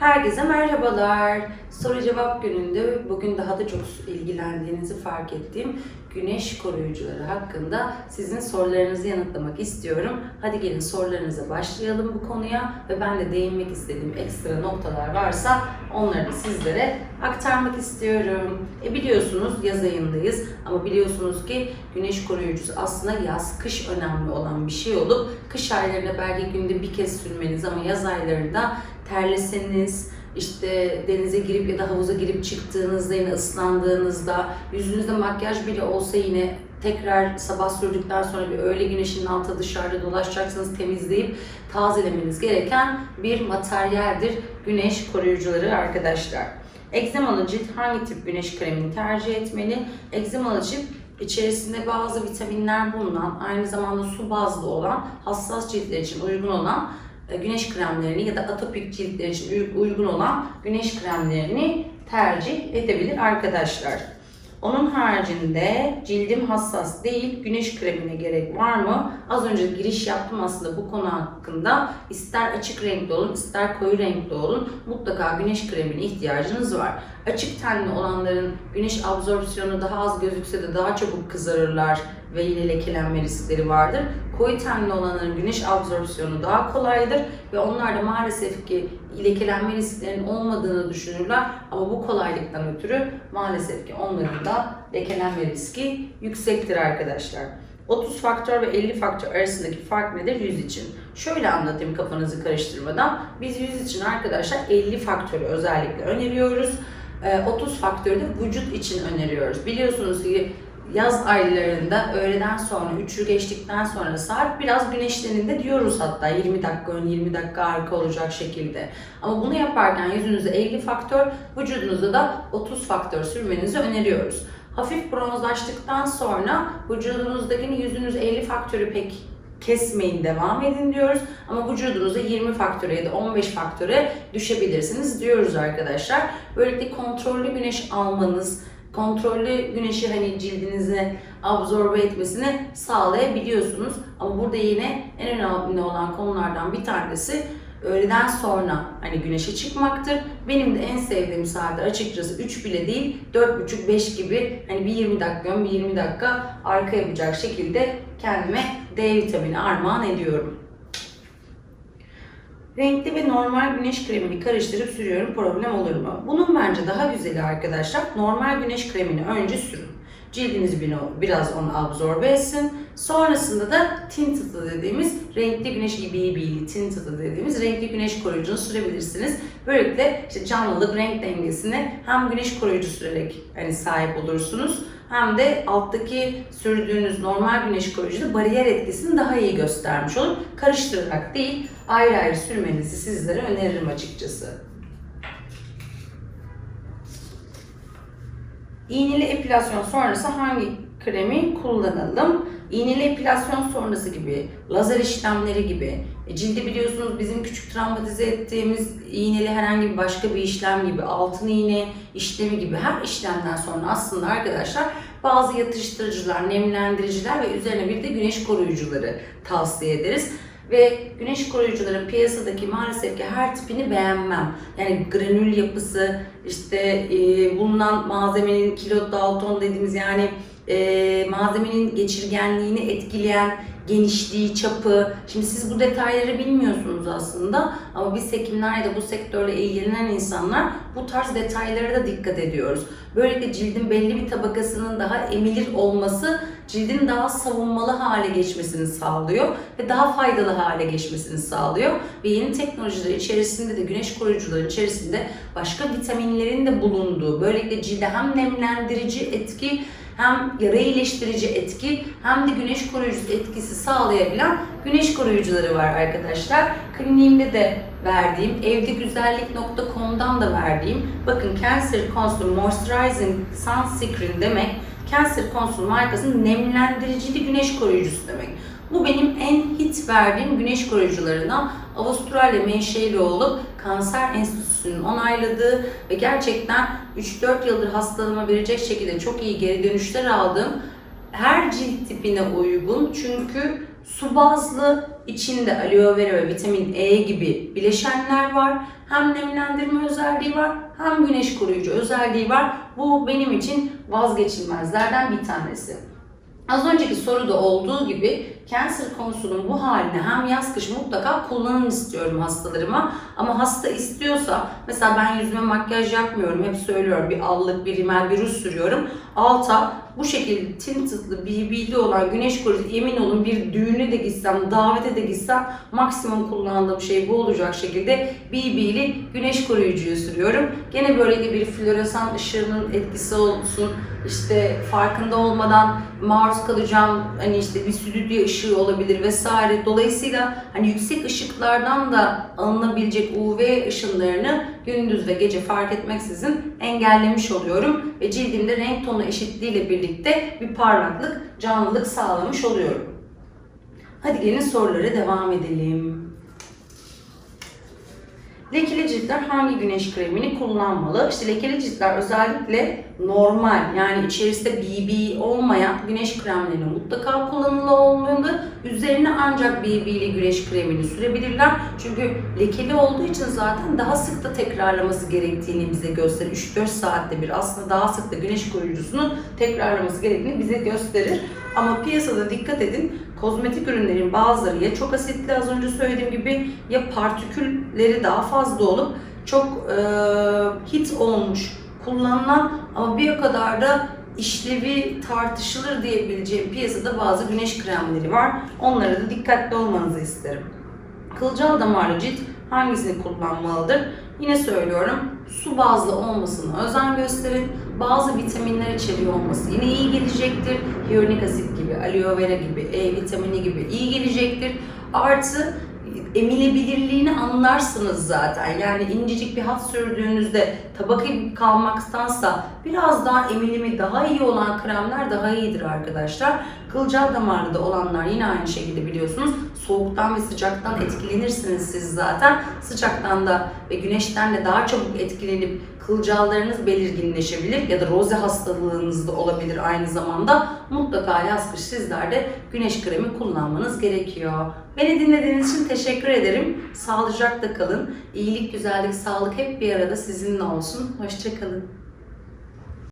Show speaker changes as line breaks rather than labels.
Herkese merhabalar. Soru cevap gününde bugün daha da çok ilgilendiğinizi fark ettiğim güneş koruyucuları hakkında sizin sorularınızı yanıtlamak istiyorum. Hadi gelin sorularınıza başlayalım bu konuya ve ben de değinmek istediğim ekstra noktalar varsa onları da sizlere aktarmak istiyorum. E biliyorsunuz yaz ayındayız ama biliyorsunuz ki güneş koruyucusu aslında yaz, kış önemli olan bir şey olup kış aylarında belki günde bir kez sürmeniz ama yaz aylarında terleseniz, işte denize girip ya da havuza girip çıktığınızda yine ıslandığınızda yüzünüzde makyaj bile olsa yine tekrar sabah sürdükten sonra bir öğle güneşinin altında dışarıda dolaşacaksınız temizleyip tazelemeniz gereken bir materyaldir güneş koruyucuları arkadaşlar. Egzamalı cilt hangi tip güneş kremini tercih etmeli? Egzamalı cilt içerisinde bazı vitaminler bulunan, aynı zamanda su bazlı olan, hassas ciltler için uygun olan güneş kremlerini ya da atopik ciltler için uy- uygun olan güneş kremlerini tercih edebilir arkadaşlar. Onun haricinde cildim hassas değil, güneş kremine gerek var mı? Az önce giriş yaptım aslında bu konu hakkında. İster açık renkli olun, ister koyu renkli olun mutlaka güneş kremine ihtiyacınız var. Açık tenli olanların güneş absorpsiyonu daha az gözükse de daha çabuk kızarırlar ve yine lekelenme riskleri vardır. Koyu tenli olanların güneş absorpsiyonu daha kolaydır ve onlar da maalesef ki lekelenme risklerinin olmadığını düşünürler ama bu kolaylıktan ötürü maalesef ki onların da lekelenme riski yüksektir arkadaşlar. 30 faktör ve 50 faktör arasındaki fark nedir yüz için? Şöyle anlatayım kafanızı karıştırmadan. Biz yüz için arkadaşlar 50 faktörü özellikle öneriyoruz. Ee, 30 faktörü de vücut için öneriyoruz. Biliyorsunuz ki yaz aylarında öğleden sonra 3'ü geçtikten sonra saat biraz güneşleninde diyoruz hatta 20 dakika ön 20 dakika arka olacak şekilde. Ama bunu yaparken yüzünüzde 50 faktör, vücudunuzda da 30 faktör sürmenizi öneriyoruz. Hafif bronzlaştıktan sonra vücudunuzdakini yüzünüz 50 faktörü pek kesmeyin devam edin diyoruz. Ama vücudunuza 20 faktöre ya da 15 faktöre düşebilirsiniz diyoruz arkadaşlar. Böylelikle kontrollü güneş almanız, kontrollü güneşi hani cildinize absorbe etmesini sağlayabiliyorsunuz. Ama burada yine en önemli olan konulardan bir tanesi öğleden sonra hani güneşe çıkmaktır. Benim de en sevdiğim saatler açıkçası 3 bile değil 4.30-5 gibi hani bir 20 dakika bir 20 dakika arka yapacak şekilde kendime D vitamini armağan ediyorum. Renkli ve normal güneş kremini karıştırıp sürüyorum problem olur mu? Bunun bence daha güzeli arkadaşlar normal güneş kremini önce sürün. Cildiniz bir- biraz onu absorbe etsin. Sonrasında da tinted dediğimiz renkli güneş BB'li tinted dediğimiz renkli güneş koruyucunu sürebilirsiniz. Böylelikle işte canlılık, renk dengesine hem güneş koruyucu sürerek hani sahip olursunuz hem de alttaki sürdüğünüz normal güneş koruyucu da bariyer etkisini daha iyi göstermiş olur. Karıştırarak değil, ayrı ayrı sürmenizi sizlere öneririm açıkçası. İğneli epilasyon sonrası hangi kremi kullanalım? İğneli epilasyon sonrası gibi, lazer işlemleri gibi, e, cildi biliyorsunuz bizim küçük travmatize ettiğimiz iğneli herhangi bir başka bir işlem gibi, altın iğne işlemi gibi her işlemden sonra aslında arkadaşlar bazı yatıştırıcılar, nemlendiriciler ve üzerine bir de güneş koruyucuları tavsiye ederiz. Ve güneş koruyucuların piyasadaki maalesef ki her tipini beğenmem. Yani granül yapısı, işte e, bulunan malzemenin kilo dalton dediğimiz yani e, malzemenin geçirgenliğini etkileyen genişliği, çapı. Şimdi siz bu detayları bilmiyorsunuz aslında ama biz hekimler ya da bu sektörle ilgilenen insanlar bu tarz detaylara da dikkat ediyoruz. Böylelikle cildin belli bir tabakasının daha emilir olması cildin daha savunmalı hale geçmesini sağlıyor ve daha faydalı hale geçmesini sağlıyor. Ve yeni teknolojiler içerisinde de güneş koruyucuları içerisinde başka vitaminlerin de bulunduğu, böylelikle cilde hem nemlendirici etki hem yara iyileştirici etki hem de güneş koruyucusu etkisi sağlayabilen güneş koruyucuları var arkadaşlar. Kliniğimde de verdiğim, evdegüzellik.com'dan da verdiğim, bakın Cancer Consul Moisturizing Sun Screen demek, Cancer Consul markasının nemlendiricili güneş koruyucusu demek. Bu benim en hit verdiğim güneş koruyucularından Avustralya menşeli olup Kanser Enstitüsü'nün onayladığı ve gerçekten 3-4 yıldır hastalığıma verecek şekilde çok iyi geri dönüşler aldığım her cilt tipine uygun çünkü su bazlı İçinde aloe vera ve vitamin E gibi bileşenler var. Hem nemlendirme özelliği var hem güneş koruyucu özelliği var. Bu benim için vazgeçilmezlerden bir tanesi. Az önceki soruda olduğu gibi cancer konusunun bu halini hem yaz kış mutlaka kullanın istiyorum hastalarıma. Ama hasta istiyorsa mesela ben yüzüme makyaj yapmıyorum hep söylüyorum bir allık, bir rimel, bir ruj sürüyorum. Alta bu şekilde tintedlı, BB'li olan güneş koruyucu emin olun bir düğüne de gitsem, davete de gitsem maksimum kullandığım şey bu olacak şekilde BB'li güneş koruyucuyu sürüyorum. Gene böyle bir floresan ışığının etkisi olsun, işte farkında olmadan maruz kalacağım hani işte bir stüdyo ışığı olabilir vesaire. Dolayısıyla hani yüksek ışıklardan da alınabilecek UV ışınlarını gündüz ve gece fark etmeksizin engellemiş oluyorum ve cildimde renk tonu eşitliğiyle birlikte bir parlaklık, canlılık sağlamış oluyorum. Hadi gelin sorulara devam edelim. Lekeli ciltler hangi güneş kremini kullanmalı? İşte lekeli ciltler özellikle normal yani içerisinde BB olmayan güneş kremlerini mutlaka kullanılı olmalı. Üzerine ancak BB'li güneş kremini sürebilirler. Çünkü lekeli olduğu için zaten daha sık da tekrarlaması gerektiğini bize gösterir. 3-4 saatte bir aslında daha sık da güneş koruyucusunu tekrarlaması gerektiğini bize gösterir. Ama piyasada dikkat edin kozmetik ürünlerin bazıları ya çok asitli az önce söylediğim gibi ya partikülleri daha fazla olup çok e, hit olmuş kullanılan ama bir o kadar da işlevi tartışılır diyebileceğim piyasada bazı güneş kremleri var. Onlara da dikkatli olmanızı isterim. Kılcal damarlı cilt hangisini kullanmalıdır? Yine söylüyorum su bazlı olmasına özen gösterin. Bazı vitaminler içeriyor olması yine iyi gelecektir. Hyaluronik asit gibi, aloe vera gibi, E vitamini gibi iyi gelecektir. Artı emilebilirliğini anlarsınız zaten. Yani incecik bir hat sürdüğünüzde tabaka kalmaktansa biraz daha emilimi daha iyi olan kremler daha iyidir arkadaşlar. Kılcal damarlı olanlar yine aynı şekilde biliyorsunuz. Soğuktan ve sıcaktan etkilenirsiniz siz zaten. Sıcaktan da ve güneşten de daha çabuk etkilenip kılcallarınız belirginleşebilir ya da roze hastalığınız da olabilir aynı zamanda. Mutlaka yaz kış sizler de güneş kremi kullanmanız gerekiyor. Beni dinlediğiniz için teşekkür ederim. Sağlıcakla kalın. İyilik, güzellik, sağlık hep bir arada sizinle olsun. Hoşçakalın.